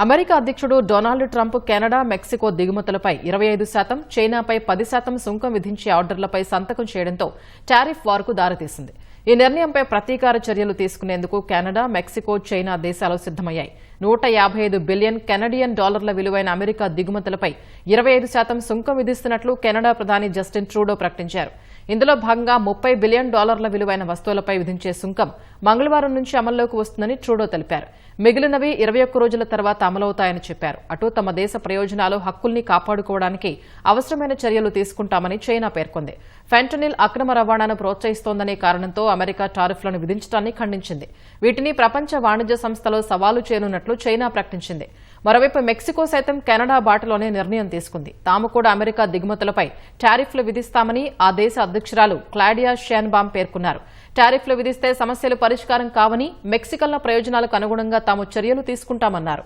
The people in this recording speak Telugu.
అమెరికా అధ్యక్షుడు డొనాల్డ్ ట్రంప్ కెనడా మెక్సికో దిగుమతులపై ఇరవై ఐదు శాతం చైనాపై పది శాతం సుంకం విధించే ఆర్డర్లపై సంతకం చేయడంతో టారిఫ్ వార్కు దారితీసింది. ఈ నిర్ణయంపై ప్రతీకార చర్యలు తీసుకునేందుకు కెనడా మెక్సికో చైనా దేశాలు సిద్దమయ్యాయి నూట యాభై ఐదు బిలియన్ కెనడియన్ డాలర్ల విలువైన అమెరికా దిగుమతులపై ఇరవై ఐదు శాతం సుంకం విధిస్తున్నట్లు కెనడా ప్రధాని జస్టిన్ ట్రూడో ప్రకటించారు. ఇందులో భాగంగా ముప్పై బిలియన్ డాలర్ల విలువైన వస్తువులపై విధించే సుంకం మంగళవారం నుంచి అమల్లోకి వస్తుందని ట్రూడో తెలిపారు. మిగిలినవి ఇరవై ఒక్క రోజుల తర్వాత అమలవుతాయని చెప్పారు. అటు తమ దేశ ప్రయోజనాలు హక్కుల్ని కాపాడుకోవడానికి అవసరమైన చర్యలు తీసుకుంటామని చైనా పేర్కొంది. ఫెంటనిల్ అక్రమ రవాణాను ప్రోత్సహిస్తోందనే కారణంతో అమెరికా టారిఫ్లను విధించడాన్ని ఖండించింది. వీటిని ప్రపంచ వాణిజ్య సంస్థలో సవాలు చేయనున్నట్లు చైనా ప్రకటించింది. మరోవైపు మెక్సికో సైతం కెనడా బాటలోనే నిర్ణయం తీసుకుంది. తాము కూడా అమెరికా దిగుమతులపై టారిఫ్లు విధిస్తామని ఆ దేశ అధ్యక్షురాలు క్లాడియా షాన్బామ్ పేర్కొన్నారు. టారిఫ్లు విధిస్తే సమస్యలు పరిష్కారం కావని మెక్సికన్ల ప్రయోజనాలకు అనుగుణంగా తాము చర్యలు తీసుకుంటామన్నారు.